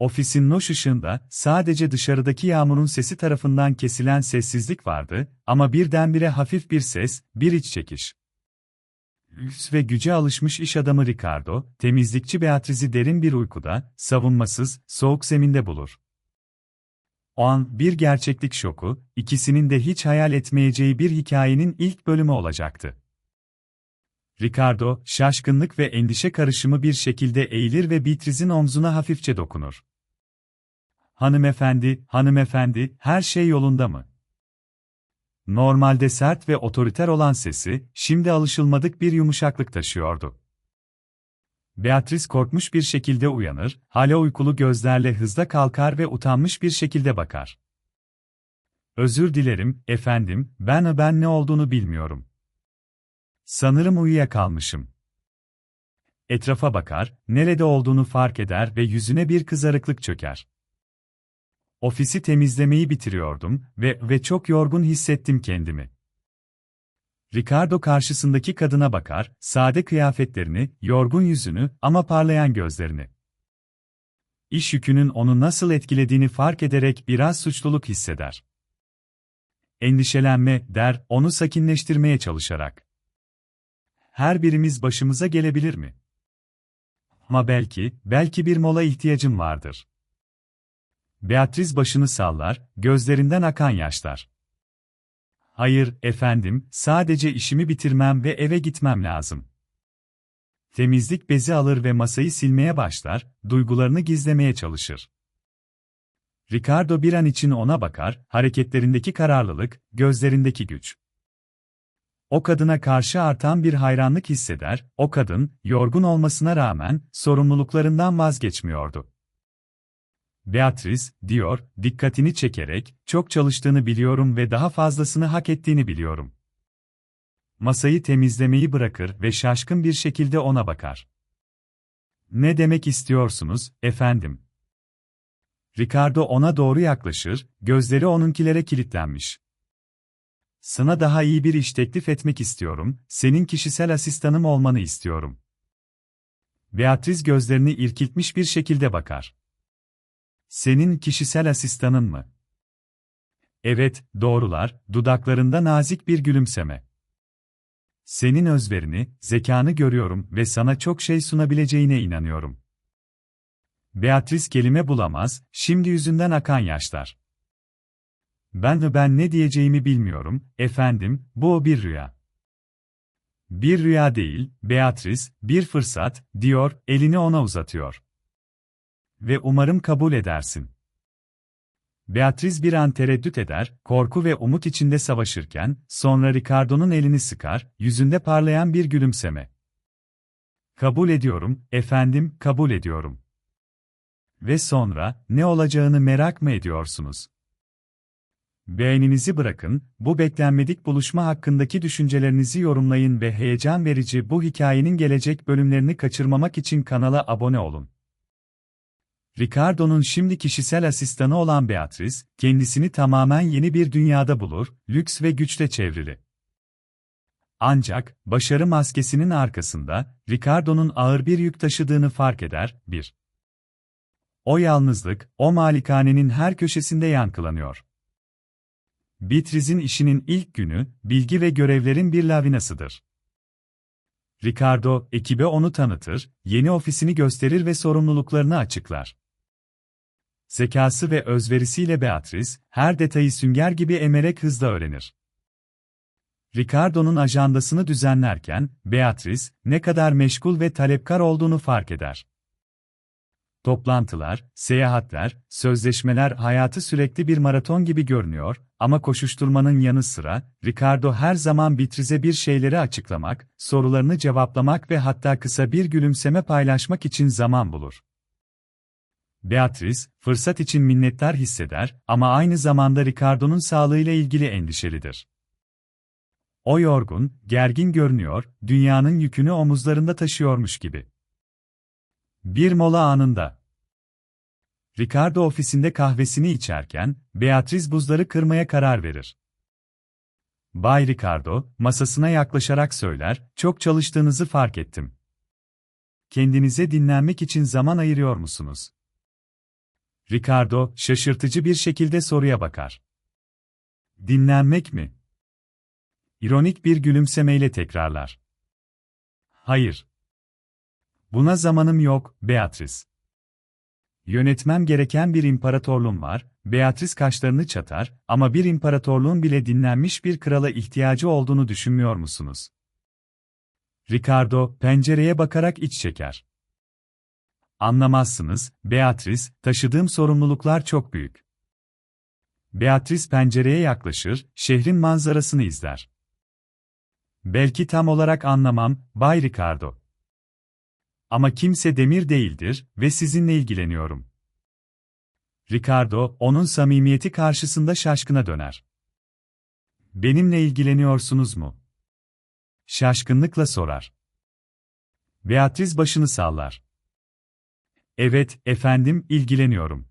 Ofisin loş ışığında sadece dışarıdaki yağmurun sesi tarafından kesilen sessizlik vardı ama birdenbire hafif bir ses, bir iç çekiş. Lüks ve güce alışmış iş adamı Ricardo, temizlikçi Beatriz'i derin bir uykuda, savunmasız, soğuk zeminde bulur. O an bir gerçeklik şoku, ikisinin de hiç hayal etmeyeceği bir hikayenin ilk bölümü olacaktı. Ricardo, şaşkınlık ve endişe karışımı bir şekilde eğilir ve Beatriz'in omzuna hafifçe dokunur. Hanımefendi, hanımefendi, her şey yolunda mı? Normalde sert ve otoriter olan sesi, şimdi alışılmadık bir yumuşaklık taşıyordu. Beatrice korkmuş bir şekilde uyanır, hala uykulu gözlerle hızla kalkar ve utanmış bir şekilde bakar. Özür dilerim, efendim, ben ben ne olduğunu bilmiyorum. Sanırım uyuyakalmışım. Etrafa bakar, nerede olduğunu fark eder ve yüzüne bir kızarıklık çöker. Ofisi temizlemeyi bitiriyordum ve ve çok yorgun hissettim kendimi. Ricardo karşısındaki kadına bakar, sade kıyafetlerini, yorgun yüzünü ama parlayan gözlerini. İş yükünün onu nasıl etkilediğini fark ederek biraz suçluluk hisseder. Endişelenme, der, onu sakinleştirmeye çalışarak. Her birimiz başımıza gelebilir mi? Ama belki, belki bir mola ihtiyacım vardır. Beatriz başını sallar, gözlerinden akan yaşlar. Hayır, efendim, sadece işimi bitirmem ve eve gitmem lazım. Temizlik bezi alır ve masayı silmeye başlar, duygularını gizlemeye çalışır. Ricardo bir an için ona bakar, hareketlerindeki kararlılık, gözlerindeki güç. O kadına karşı artan bir hayranlık hisseder, o kadın, yorgun olmasına rağmen, sorumluluklarından vazgeçmiyordu. Beatrice, diyor, dikkatini çekerek, çok çalıştığını biliyorum ve daha fazlasını hak ettiğini biliyorum. Masayı temizlemeyi bırakır ve şaşkın bir şekilde ona bakar. Ne demek istiyorsunuz, efendim? Ricardo ona doğru yaklaşır, gözleri onunkilere kilitlenmiş. Sana daha iyi bir iş teklif etmek istiyorum, senin kişisel asistanım olmanı istiyorum. Beatrice gözlerini irkiltmiş bir şekilde bakar. Senin kişisel asistanın mı? Evet, doğrular, dudaklarında nazik bir gülümseme. Senin özverini, zekanı görüyorum ve sana çok şey sunabileceğine inanıyorum. Beatrice kelime bulamaz, şimdi yüzünden akan yaşlar. Ben de ben ne diyeceğimi bilmiyorum, efendim, bu o bir rüya. Bir rüya değil, Beatrice, bir fırsat, diyor, elini ona uzatıyor. Ve umarım kabul edersin. Beatriz bir an tereddüt eder, korku ve umut içinde savaşırken, sonra Ricardo'nun elini sıkar, yüzünde parlayan bir gülümseme. Kabul ediyorum, efendim, kabul ediyorum. Ve sonra, ne olacağını merak mı ediyorsunuz? Beğeninizi bırakın, bu beklenmedik buluşma hakkındaki düşüncelerinizi yorumlayın ve heyecan verici bu hikayenin gelecek bölümlerini kaçırmamak için kanala abone olun. Ricardo'nun şimdi kişisel asistanı olan Beatrice, kendisini tamamen yeni bir dünyada bulur, lüks ve güçle çevrili. Ancak, başarı maskesinin arkasında, Ricardo'nun ağır bir yük taşıdığını fark eder, 1. O yalnızlık, o malikanenin her köşesinde yankılanıyor. Beatrice'in işinin ilk günü, bilgi ve görevlerin bir lavinasıdır. Ricardo, ekibe onu tanıtır, yeni ofisini gösterir ve sorumluluklarını açıklar. Zekası ve özverisiyle Beatrice, her detayı sünger gibi emerek hızla öğrenir. Ricardo'nun ajandasını düzenlerken, Beatrice, ne kadar meşgul ve talepkar olduğunu fark eder. Toplantılar, seyahatler, sözleşmeler hayatı sürekli bir maraton gibi görünüyor ama koşuşturmanın yanı sıra, Ricardo her zaman Beatrice'e bir şeyleri açıklamak, sorularını cevaplamak ve hatta kısa bir gülümseme paylaşmak için zaman bulur. Beatrice, fırsat için minnettar hisseder ama aynı zamanda Ricardo'nun sağlığıyla ilgili endişelidir. O yorgun, gergin görünüyor, dünyanın yükünü omuzlarında taşıyormuş gibi. Bir mola anında. Ricardo ofisinde kahvesini içerken, Beatrice buzları kırmaya karar verir. Bay Ricardo, masasına yaklaşarak söyler, çok çalıştığınızı fark ettim. Kendinize dinlenmek için zaman ayırıyor musunuz? Ricardo, şaşırtıcı bir şekilde soruya bakar. Dinlenmek mi? İronik bir gülümsemeyle tekrarlar. Hayır. Buna zamanım yok, Beatrice. Yönetmem gereken bir imparatorluğum var, Beatrice kaşlarını çatar, ama bir imparatorluğun bile dinlenmiş bir krala ihtiyacı olduğunu düşünmüyor musunuz? Ricardo, pencereye bakarak iç çeker. Anlamazsınız, Beatrice, taşıdığım sorumluluklar çok büyük. Beatrice pencereye yaklaşır, şehrin manzarasını izler. Belki tam olarak anlamam, Bay Ricardo. Ama kimse demir değildir ve sizinle ilgileniyorum. Ricardo, onun samimiyeti karşısında şaşkına döner. Benimle ilgileniyorsunuz mu? Şaşkınlıkla sorar. Beatriz başını sallar. Evet, efendim, ilgileniyorum.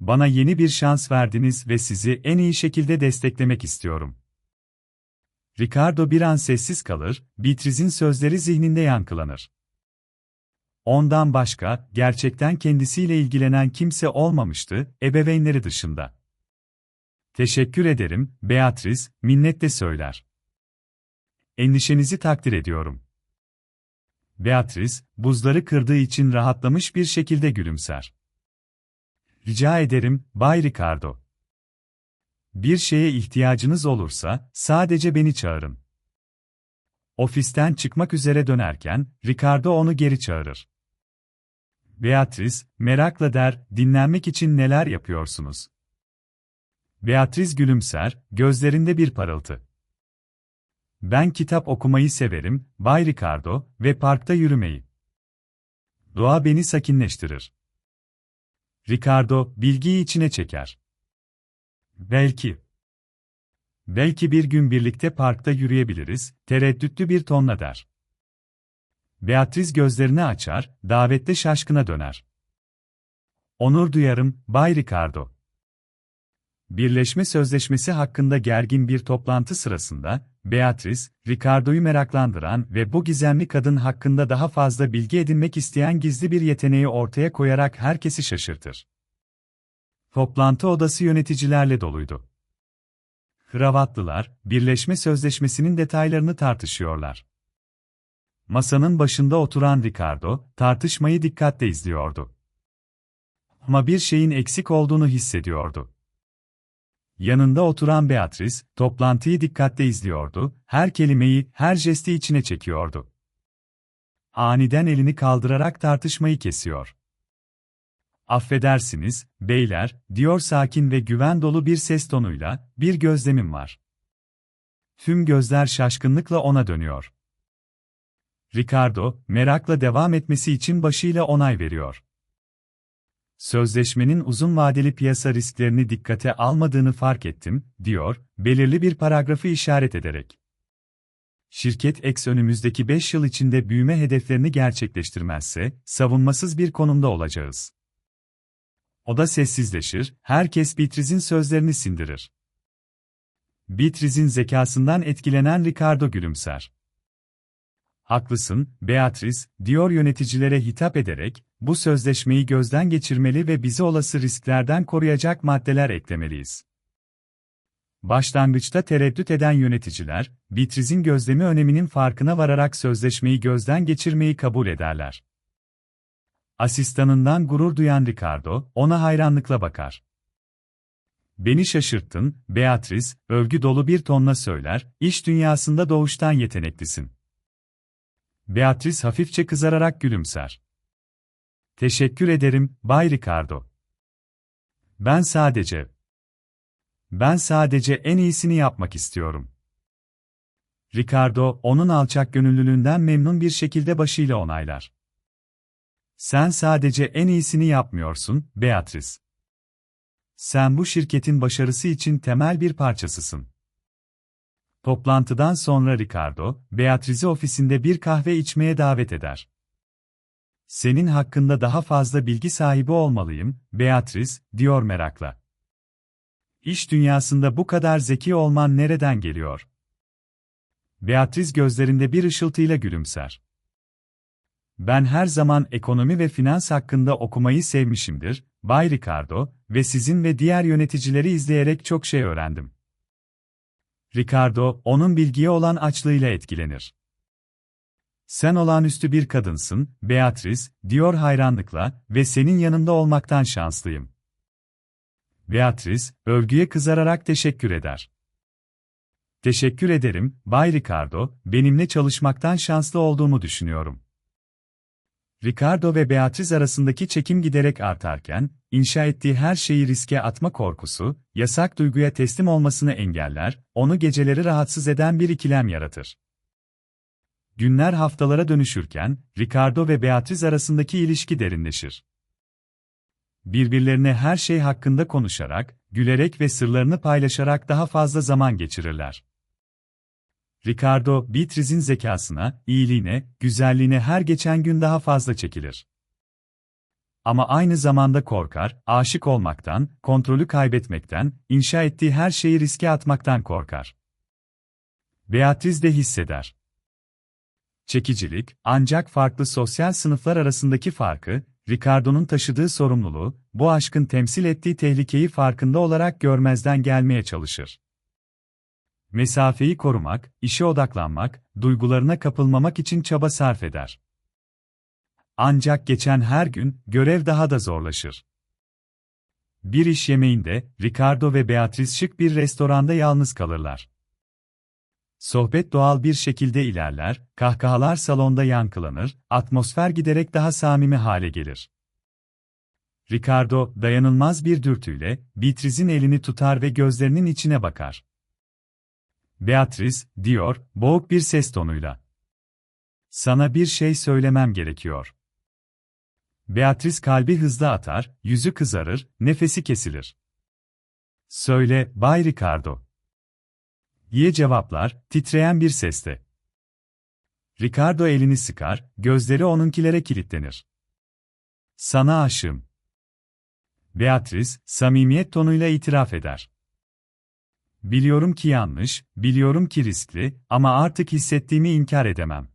Bana yeni bir şans verdiniz ve sizi en iyi şekilde desteklemek istiyorum. Ricardo bir an sessiz kalır, Beatrice'in sözleri zihninde yankılanır. Ondan başka, gerçekten kendisiyle ilgilenen kimse olmamıştı, ebeveynleri dışında. Teşekkür ederim, Beatrice, minnetle söyler. Endişenizi takdir ediyorum. Beatrice, buzları kırdığı için rahatlamış bir şekilde gülümser. Rica ederim, Bay Ricardo. Bir şeye ihtiyacınız olursa, sadece beni çağırın. Ofisten çıkmak üzere dönerken, Ricardo onu geri çağırır. Beatrice, merakla der, dinlenmek için neler yapıyorsunuz? Beatrice gülümser, gözlerinde bir parıltı. Ben kitap okumayı severim, Bay Ricardo, ve parkta yürümeyi. Doğa beni sakinleştirir. Ricardo, bilgiyi içine çeker. Belki. Belki bir gün birlikte parkta yürüyebiliriz, tereddütlü bir tonla der. Beatriz gözlerini açar, davette şaşkına döner. Onur duyarım, Bay Ricardo. Birleşme Sözleşmesi hakkında gergin bir toplantı sırasında, Beatrice, Ricardo'yu meraklandıran ve bu gizemli kadın hakkında daha fazla bilgi edinmek isteyen gizli bir yeteneği ortaya koyarak herkesi şaşırtır. Toplantı odası yöneticilerle doluydu. Kravatlılar, Birleşme Sözleşmesi'nin detaylarını tartışıyorlar. Masanın başında oturan Ricardo, tartışmayı dikkatle izliyordu. Ama bir şeyin eksik olduğunu hissediyordu. Yanında oturan Beatrice, toplantıyı dikkatle izliyordu, her kelimeyi, her jesti içine çekiyordu. Aniden elini kaldırarak tartışmayı kesiyor. Affedersiniz, beyler, diyor sakin ve güven dolu bir ses tonuyla, bir gözlemim var. Tüm gözler şaşkınlıkla ona dönüyor. Ricardo, merakla devam etmesi için başıyla onay veriyor. Sözleşmenin uzun vadeli piyasa risklerini dikkate almadığını fark ettim, diyor, belirli bir paragrafı işaret ederek. Şirket X önümüzdeki 5 yıl içinde büyüme hedeflerini gerçekleştirmezse, savunmasız bir konumda olacağız. O da sessizleşir, herkes Beatriz'in sözlerini sindirir. Beatriz'in zekasından etkilenen Ricardo gülümser. Haklısın, Beatrice, diyor yöneticilere hitap ederek, bu sözleşmeyi gözden geçirmeli ve bizi olası risklerden koruyacak maddeler eklemeliyiz. Başlangıçta tereddüt eden yöneticiler, Beatrice'in gözlemi öneminin farkına vararak sözleşmeyi gözden geçirmeyi kabul ederler. Asistanından gurur duyan Ricardo, ona hayranlıkla bakar. Beni şaşırttın, Beatrice, övgü dolu bir tonla söyler, iş dünyasında doğuştan yeteneklisin. Beatrice hafifçe kızararak gülümser. Teşekkür ederim, Bay Ricardo. Ben sadece... Ben sadece en iyisini yapmak istiyorum. Ricardo, onun alçak gönüllülüğünden memnun bir şekilde başıyla onaylar. Sen sadece en iyisini yapmıyorsun, Beatrice. Sen bu şirketin başarısı için temel bir parçasısın. Toplantıdan sonra Ricardo, Beatrice'i ofisinde bir kahve içmeye davet eder. Senin hakkında daha fazla bilgi sahibi olmalıyım, Beatrice, diyor merakla. İş dünyasında bu kadar zeki olman nereden geliyor? Beatrice gözlerinde bir ışıltıyla gülümser. Ben her zaman ekonomi ve finans hakkında okumayı sevmişimdir, Bay Ricardo ve sizin ve diğer yöneticileri izleyerek çok şey öğrendim. Ricardo, onun bilgiye olan açlığıyla etkilenir. Sen olağanüstü bir kadınsın, Beatrice, diyor hayranlıkla ve senin yanında olmaktan şanslıyım. Beatrice, övgüye kızararak teşekkür eder. Teşekkür ederim, Bay Ricardo, benimle çalışmaktan şanslı olduğumu düşünüyorum. Ricardo ve Beatrice arasındaki çekim giderek artarken, inşa ettiği her şeyi riske atma korkusu, yasak duyguya teslim olmasını engeller, onu geceleri rahatsız eden bir ikilem yaratır. Günler haftalara dönüşürken, Ricardo ve Beatrice arasındaki ilişki derinleşir. Birbirlerine her şey hakkında konuşarak, gülerek ve sırlarını paylaşarak daha fazla zaman geçirirler. Ricardo, Beatrice'in zekasına, iyiliğine, güzelliğine her geçen gün daha fazla çekilir. Ama aynı zamanda korkar, aşık olmaktan, kontrolü kaybetmekten, inşa ettiği her şeyi riske atmaktan korkar. Beatrice de hisseder. Çekicilik, ancak farklı sosyal sınıflar arasındaki farkı, Ricardo'nun taşıdığı sorumluluğu, bu aşkın temsil ettiği tehlikeyi farkında olarak görmezden gelmeye çalışır. Mesafeyi korumak, işe odaklanmak, duygularına kapılmamak için çaba sarf eder. Ancak geçen her gün, görev daha da zorlaşır. Bir iş yemeğinde, Ricardo ve Beatrice şık bir restoranda yalnız kalırlar. Sohbet doğal bir şekilde ilerler, kahkahalar salonda yankılanır, atmosfer giderek daha samimi hale gelir. Ricardo, dayanılmaz bir dürtüyle, Beatrice'in elini tutar ve gözlerinin içine bakar. Beatrice, diyor, boğuk bir ses tonuyla. Sana bir şey söylemem gerekiyor. Beatrice kalbi hızlı atar, yüzü kızarır, nefesi kesilir. Söyle, Bay Ricardo. Diye cevaplar, titreyen bir sesle. Ricardo elini sıkar, gözleri onunkilere kilitlenir. Sana aşığım. Beatrice, samimiyet tonuyla itiraf eder. Biliyorum ki yanlış, biliyorum ki riskli ama artık hissettiğimi inkar edemem.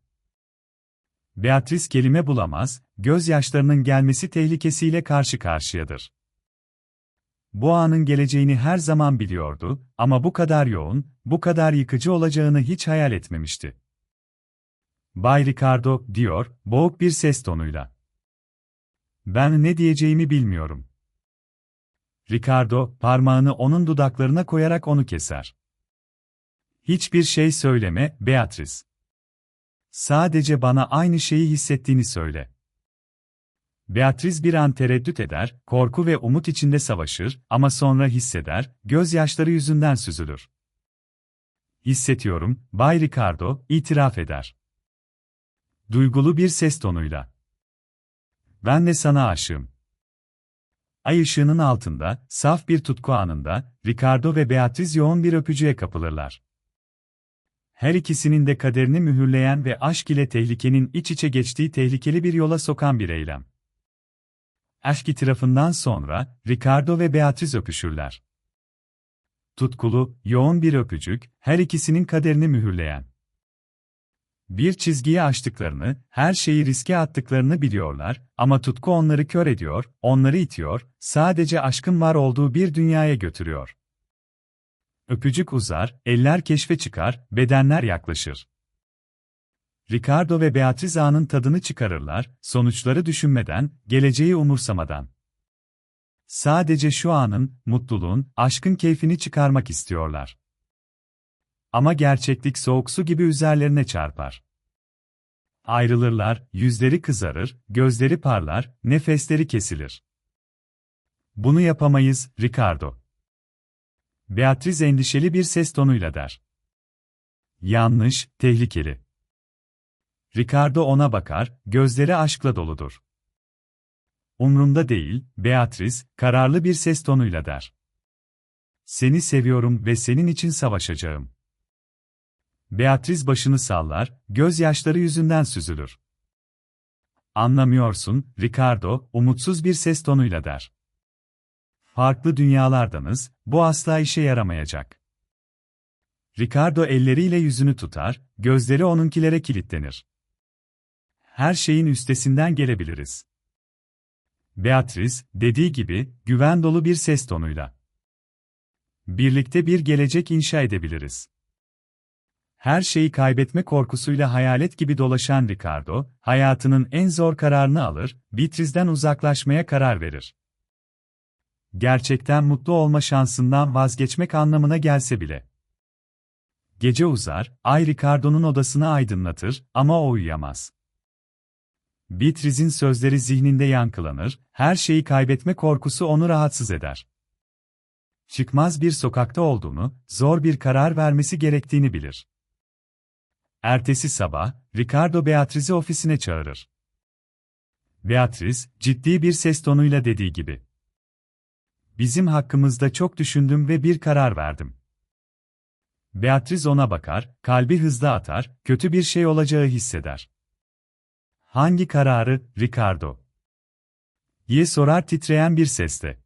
Beatrice kelime bulamaz, gözyaşlarının gelmesi tehlikesiyle karşı karşıyadır. Bu anın geleceğini her zaman biliyordu ama bu kadar yoğun, bu kadar yıkıcı olacağını hiç hayal etmemişti. Bay Ricardo, diyor, boğuk bir ses tonuyla. Ben ne diyeceğimi bilmiyorum. Ricardo, parmağını onun dudaklarına koyarak onu keser. Hiçbir şey söyleme, Beatrice. Sadece bana aynı şeyi hissettiğini söyle. Beatrice bir an tereddüt eder, korku ve umut içinde savaşır ama sonra hisseder, gözyaşları yüzünden süzülür. Hissediyorum, Bay Ricardo, itiraf eder. Duygulu bir ses tonuyla. Ben de sana aşığım. Ay ışığının altında, saf bir tutku anında, Ricardo ve Beatrice yoğun bir öpücüğe kapılırlar. Her ikisinin de kaderini mühürleyen ve aşk ile tehlikenin iç içe geçtiği tehlikeli bir yola sokan bir eylem. Aşk itirafından sonra, Ricardo ve Beatrice öpüşürler. Tutkulu, yoğun bir öpücük, her ikisinin kaderini mühürleyen. Bir çizgiyi aştıklarını, her şeyi riske attıklarını biliyorlar ama tutku onları kör ediyor, onları itiyor, sadece aşkın var olduğu bir dünyaya götürüyor. Öpücük uzar, eller keşfe çıkar, bedenler yaklaşır. Ricardo ve Beatriz anın tadını çıkarırlar, sonuçları düşünmeden, geleceği umursamadan. Sadece şu anın, mutluluğun, aşkın keyfini çıkarmak istiyorlar. Ama gerçeklik soğuk su gibi üzerlerine çarpar. Ayrılırlar, yüzleri kızarır, gözleri parlar, nefesleri kesilir. Bunu yapamayız, Ricardo. Beatriz endişeli bir ses tonuyla der. Yanlış, tehlikeli. Ricardo ona bakar, gözleri aşkla doludur. Umrumda değil, Beatriz, kararlı bir ses tonuyla der. Seni seviyorum ve senin için savaşacağım. Beatriz başını sallar, gözyaşları yüzünden süzülür. Anlamıyorsun, Ricardo, umutsuz bir ses tonuyla der. Farklı dünyalardanız, bu asla işe yaramayacak. Ricardo elleriyle yüzünü tutar, gözleri onunkilere kilitlenir. Her şeyin üstesinden gelebiliriz. Beatrice, dediği gibi, güven dolu bir ses tonuyla. Birlikte bir gelecek inşa edebiliriz. Her şeyi kaybetme korkusuyla hayalet gibi dolaşan Ricardo, hayatının en zor kararını alır, Beatrice'den uzaklaşmaya karar verir. Gerçekten mutlu olma şansından vazgeçmek anlamına gelse bile. Gece uzar, ay Ricardo'nun odasını aydınlatır ama o uyuyamaz. Beatrice'in sözleri zihninde yankılanır, her şeyi kaybetme korkusu onu rahatsız eder. Çıkmaz bir sokakta olduğunu, zor bir karar vermesi gerektiğini bilir. Ertesi sabah, Ricardo Beatrice'i ofisine çağırır. Beatrice, ciddi bir ses tonuyla dediği gibi. Bizim hakkımızda çok düşündüm ve bir karar verdim. Beatrice ona bakar, kalbi hızlı atar, kötü bir şey olacağı hisseder. Hangi kararı, Ricardo? diye sorar titreyen bir sesle.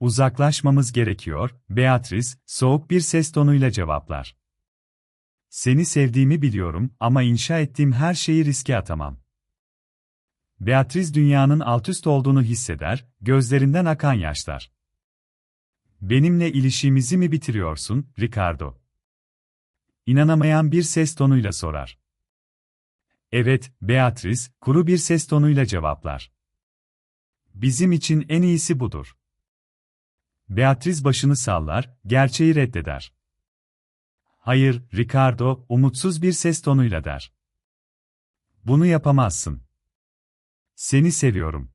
Uzaklaşmamız gerekiyor, Beatrice, soğuk bir ses tonuyla cevaplar. Seni sevdiğimi biliyorum ama inşa ettiğim her şeyi riske atamam. Beatrice dünyanın altüst olduğunu hisseder, gözlerinden akan yaşlar. Benimle ilişkimizi mi bitiriyorsun, Ricardo? İnanamayan bir ses tonuyla sorar. Evet, Beatrice, kuru bir ses tonuyla cevaplar. Bizim için en iyisi budur. Beatrice başını sallar, gerçeği reddeder. Hayır, Ricardo, umutsuz bir ses tonuyla der. Bunu yapamazsın. Seni seviyorum.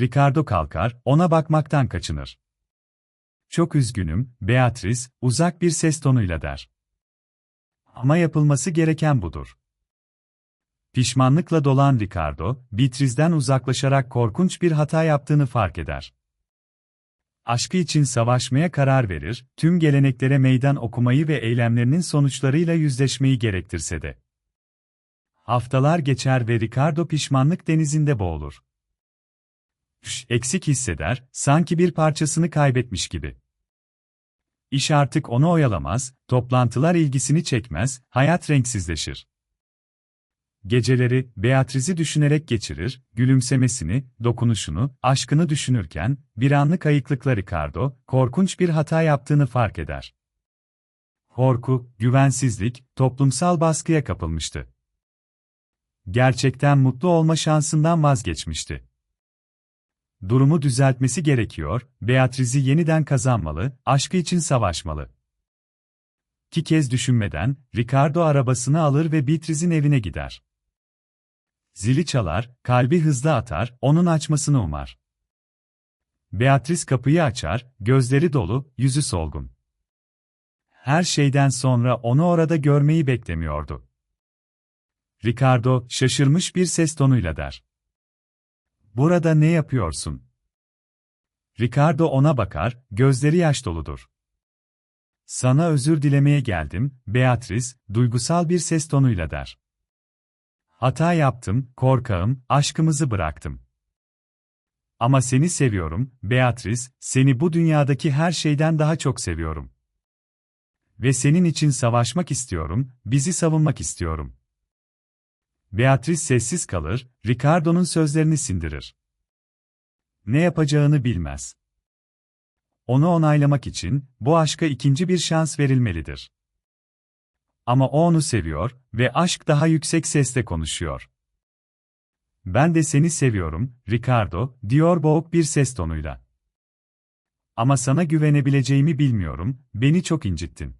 Ricardo kalkar, ona bakmaktan kaçınır. Çok üzgünüm, Beatrice, uzak bir ses tonuyla der. Ama yapılması gereken budur. Pişmanlıkla dolan Ricardo, Beatrice'den uzaklaşarak korkunç bir hata yaptığını fark eder. Aşkı için savaşmaya karar verir, tüm geleneklere meydan okumayı ve eylemlerinin sonuçlarıyla yüzleşmeyi gerektirse de. Haftalar geçer ve Ricardo pişmanlık denizinde boğulur. Eksik hisseder, sanki bir parçasını kaybetmiş gibi. İş artık onu oyalamaz, toplantılar ilgisini çekmez, hayat renksizleşir. Geceleri, Beatrice'i düşünerek geçirir, gülümsemesini, dokunuşunu, aşkını düşünürken, bir anlık ayıklıkla Ricardo, korkunç bir hata yaptığını fark eder. Korku, güvensizlik, toplumsal baskıya kapılmıştı. Gerçekten mutlu olma şansından vazgeçmişti. Durumu düzeltmesi gerekiyor, Beatrice'i yeniden kazanmalı, aşkı için savaşmalı. İki kez düşünmeden, Ricardo arabasını alır ve Beatrice'in evine gider. Zili çalar, kalbi hızlı atar, onun açmasını umar. Beatrice kapıyı açar, gözleri dolu, yüzü solgun. Her şeyden sonra onu orada görmeyi beklemiyordu. Ricardo, şaşırmış bir ses tonuyla der. Burada ne yapıyorsun? Ricardo ona bakar, gözleri yaş doludur. Sana özür dilemeye geldim, Beatrice, duygusal bir ses tonuyla der. Hata yaptım, korkağım, aşkımızı bıraktım. Ama seni seviyorum, Beatrice, seni bu dünyadaki her şeyden daha çok seviyorum. Ve senin için savaşmak istiyorum, bizi savunmak istiyorum. Beatrice sessiz kalır, Ricardo'nun sözlerini sindirir. Ne yapacağını bilmez. Onu onaylamak için, bu aşka ikinci bir şans verilmelidir. Ama o onu seviyor ve aşk daha yüksek sesle konuşuyor. Ben de seni seviyorum, Ricardo, diyor boğuk bir ses tonuyla. Ama sana güvenebileceğimi bilmiyorum, beni çok incittin.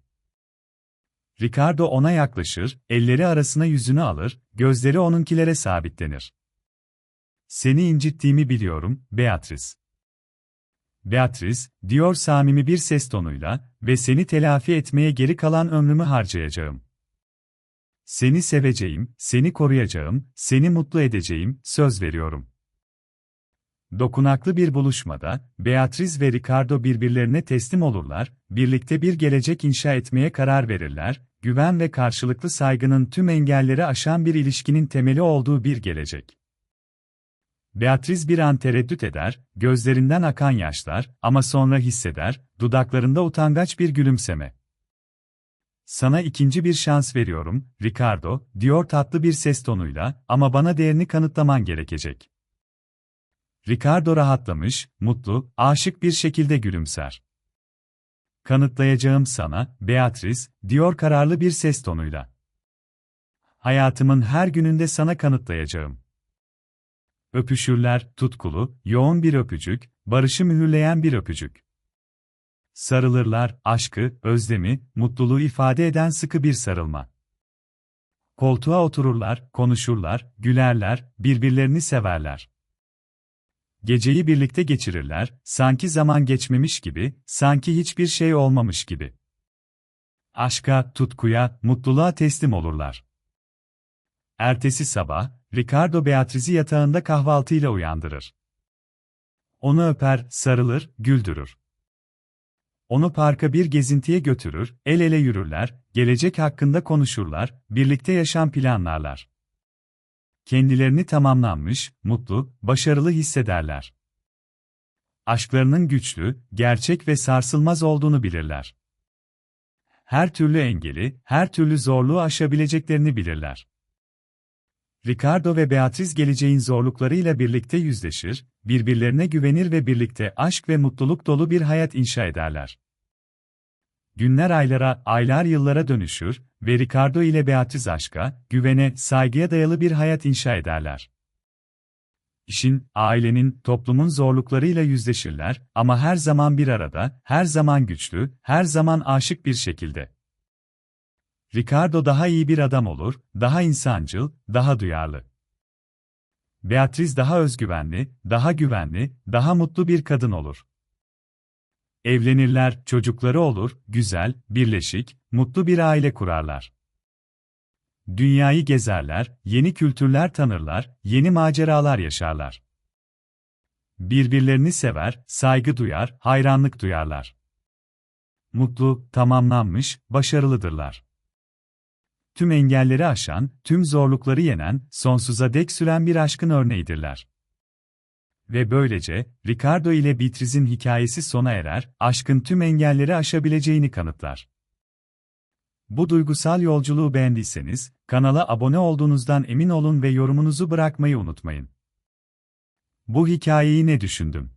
Ricardo ona yaklaşır, elleri arasına yüzünü alır, gözleri onunkilere sabitlenir. Seni incittiğimi biliyorum, Beatrice. Beatrice, diyor samimi bir ses tonuyla ve seni telafi etmeye geri kalan ömrümü harcayacağım. Seni seveceğim, seni koruyacağım, seni mutlu edeceğim, söz veriyorum. Dokunaklı bir buluşmada, Beatrice ve Ricardo birbirlerine teslim olurlar, birlikte bir gelecek inşa etmeye karar verirler, güven ve karşılıklı saygının tüm engelleri aşan bir ilişkinin temeli olduğu bir gelecek. Beatrice bir an tereddüt eder, gözlerinden akan yaşlar ama sonra hisseder, dudaklarında utangaç bir gülümseme. Sana ikinci bir şans veriyorum, Ricardo, diyor tatlı bir ses tonuyla, ama bana değerini kanıtlaman gerekecek. Ricardo rahatlamış, mutlu, aşık bir şekilde gülümser. Kanıtlayacağım sana, Beatrice, diyor kararlı bir ses tonuyla. Hayatımın her gününde sana kanıtlayacağım. Öpüşürler, tutkulu, yoğun bir öpücük, barışı mühürleyen bir öpücük. Sarılırlar, aşkı, özlemi, mutluluğu ifade eden sıkı bir sarılma. Koltuğa otururlar, konuşurlar, gülerler, birbirlerini severler. Geceyi birlikte geçirirler, sanki zaman geçmemiş gibi, sanki hiçbir şey olmamış gibi. Aşka, tutkuya, mutluluğa teslim olurlar. Ertesi sabah, Ricardo Beatriz'i yatağında kahvaltıyla uyandırır. Onu öper, sarılır, güldürür. Onu parka bir gezintiye götürür, el ele yürürler, gelecek hakkında konuşurlar, birlikte yaşam planlarlar. Kendilerini tamamlanmış, mutlu, başarılı hissederler. Aşklarının güçlü, gerçek ve sarsılmaz olduğunu bilirler. Her türlü engeli, her türlü zorluğu aşabileceklerini bilirler. Ricardo ve Beatriz geleceğin zorluklarıyla birlikte yüzleşir, birbirlerine güvenir ve birlikte aşk ve mutluluk dolu bir hayat inşa ederler. Günler aylara, aylar yıllara dönüşür ve Ricardo ile Beatriz aşka, güvene, saygıya dayalı bir hayat inşa ederler. İşin, ailenin, toplumun zorluklarıyla yüzleşirler ama her zaman bir arada, her zaman güçlü, her zaman aşık bir şekilde. Ricardo daha iyi bir adam olur, daha insancıl, daha duyarlı. Beatriz daha özgüvenli, daha güvenli, daha mutlu bir kadın olur. Evlenirler, çocukları olur, güzel, birleşik, mutlu bir aile kurarlar. Dünyayı gezerler, yeni kültürler tanırlar, yeni maceralar yaşarlar. Birbirlerini sever, saygı duyar, hayranlık duyarlar. Mutlu, tamamlanmış, başarılıdırlar. Tüm engelleri aşan, tüm zorlukları yenen, sonsuza dek süren bir aşkın örneğidirler. Ve böylece, Ricardo ile Beatriz'in hikayesi sona erer, aşkın tüm engelleri aşabileceğini kanıtlar. Bu duygusal yolculuğu beğendiyseniz, kanala abone olduğunuzdan emin olun ve yorumunuzu bırakmayı unutmayın. Bu hikayeyi ne düşündüm?